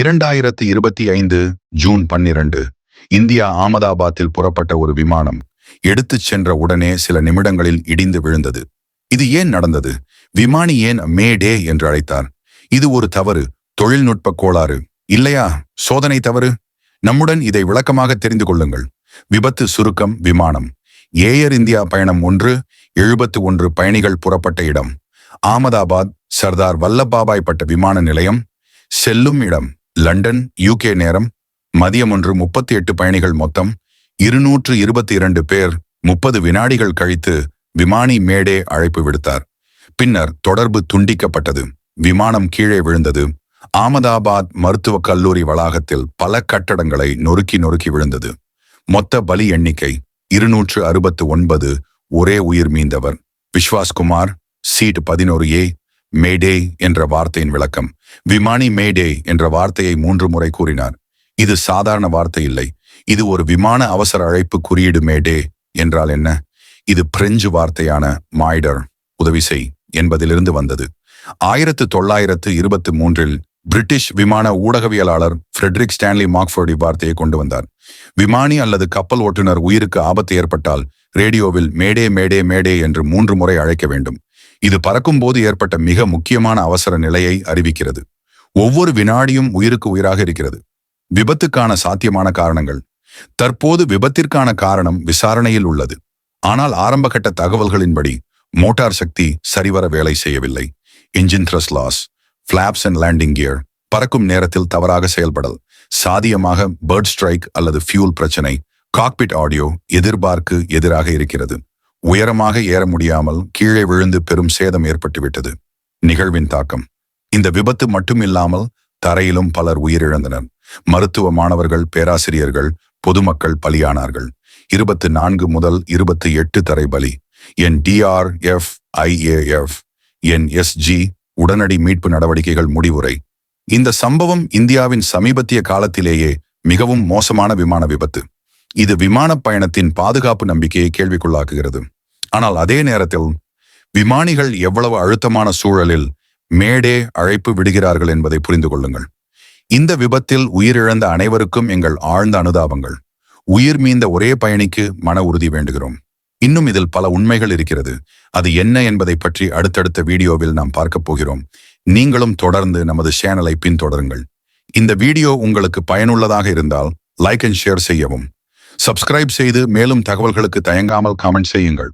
இரண்டாயிரத்து இருபத்தி ஐந்து ஜூன் பன்னிரண்டு இந்தியா ஆமதாபாத்தில் புறப்பட்ட ஒரு விமானம் எடுத்துச் சென்ற உடனே சில நிமிடங்களில் இடிந்து விழுந்தது. இது ஏன் நடந்தது? விமானி ஏன் மேடே என்று அழைத்தார்? இது ஒரு தவறு தொழில்நுட்ப கோளாறு. இல்லையா? சோதனை தவறு? நம்முடன் இதை விளக்கமாக தெரிந்து கொள்ளுங்கள். விபத்து சுருக்கம் விமானம். ஏயர் இந்தியா பயணம் ஒன்று எழுபத்து ஒன்று பயணிகள் புறப்பட்ட இடம். ஆமதாபாத் சர்தார் வல்லபாபாய் பட்ட விமான நிலையம் செல்லும் இடம். லண்டன் யூகே நேரம் மதியம் ஒன்று முப்பத்தி எட்டு பயணிகள் மொத்தம் இருநூற்று இருபத்தி இரண்டு பேர் முப்பது வினாடிகள் கழித்து விமானி மேடே அழைப்பு விடுத்தார். பின்னர் தொடர்பு துண்டிக்கப்பட்டது. விமானம் கீழே விழுந்தது. ஆமதாபாத் மருத்துவக் கல்லூரி வளாகத்தில் பல கட்டடங்களை நொறுக்கி நொறுக்கி விழுந்தது. மொத்த பலி எண்ணிக்கை இருநூற்று அறுபத்து ஒன்பது ஒரே உயிர் மீந்தவர். விஸ்வாஸ்குமார் சீட் பதினோரு ஏ மேடே என்ற வார்த்தையின் விளக்கம். விமானி மேடே என்ற வார்த்தையை மூன்று முறை கூறினார். இது சாதாரண வார்த்தை இல்லை. இது ஒரு விமான அவசர அழைப்பு குறியீடு மேடே என்றால் என்ன? இது பிரெஞ்சு வார்த்தையான மாய்டர் உதவி செய் என்பதிலிருந்து வந்தது. ஆயிரத்து தொள்ளாயிரத்து இருபத்தி மூன்றில் பிரிட்டிஷ் விமான ஊடகவியலாளர் ஃப்ரெட்ரிக் ஸ்டான்லி மார்க்ஃபோர்ட் இவ்வார்த்தையை கொண்டு வந்தார். விமானி அல்லது கப்பல் ஓட்டுநர் உயிருக்கு ஆபத்து ஏற்பட்டால் ரேடியோவில் மேடே மேடே மேடே என்று மூன்று முறை அழைக்க வேண்டும். இது பறக்கும் போது ஏற்பட்ட மிக முக்கியமான அவசர நிலையை அறிவிக்கிறது. ஒவ்வொரு வினாடியும் உயிருக்கு உயிராக இருக்கிறது. விபத்துக்கான சாத்தியமான காரணங்கள். தற்போது விபத்திற்கான காரணம் விசாரணையில் உள்ளது. ஆனால் ஆரம்பகட்ட தகவல்களின்படி மோட்டார் சக்தி சரிவர வேலை செய்யவில்லை. Engine thrust loss flaps and landing gear பறக்கும் நேரத்தில் தவறாக செயல்படல் சாதியமாக பேர்ட் ஸ்ட்ரைக் அல்லது ஃபியூல் பிரச்சனை காக்பிட் ஆடியோ எதிர்பார்க்கு எதிராக இருக்கிறது. உயரமாக ஏற முடியாமல் கீழே விழுந்து பெரும் சேதம் ஏற்பட்டுவிட்டது. நிகழ்வின் தாக்கம். இந்த விபத்து மட்டுமில்லாமல் தரையிலும் பலர் உயிரிழந்தனர். மருத்துவ மாணவர்கள் பேராசிரியர்கள் பொதுமக்கள் பலியானார்கள். இருபத்து நான்கு முதல் இருபத்தி எட்டு தரை பலி. என் டிஆர்எஃப் ஐஏஎஃப் என் எஸ்ஜி உடனடி மீட்பு நடவடிக்கைகள் முடிவுரை. இந்த சம்பவம் இந்தியாவின் சமீபத்திய காலத்திலேயே மிகவும் மோசமான விமான விபத்து. இது விமானப் பயணத்தின் பாதுகாப்பு நம்பிக்கையை கேள்விக்குள்ளாக்குகிறது. ஆனால் அதே நேரத்தில் விமானிகள் எவ்வளவு அழுத்தமான சூழலில் மேடே அழைப்பு விடுகிறார்கள் என்பதை புரிந்து கொள்ளுங்கள். இந்த விபத்தில் உயிரிழந்த அனைவருக்கும் எங்கள் ஆழ்ந்த அனுதாபங்கள். உயிர் மீந்த ஒரே பயணிக்கு மன உறுதி வேண்டுகிறோம். இன்னும் இதில் பல உண்மைகள் இருக்கிறது. அது என்ன என்பதை பற்றி அடுத்தடுத்த வீடியோவில் நாம் பார்க்கப் போகிறோம். நீங்களும் தொடர்ந்து நமது சேனலை பின்தொடருங்கள். இந்த வீடியோ உங்களுக்கு பயனுள்ளதாக இருந்தால் லைக் அண்ட் ஷேர் செய்யவும். சப்ஸ்கிரைப் செய்து மேலும் தகவல்களுக்கு தயங்காமல் கமெண்ட் செய்யுங்கள்.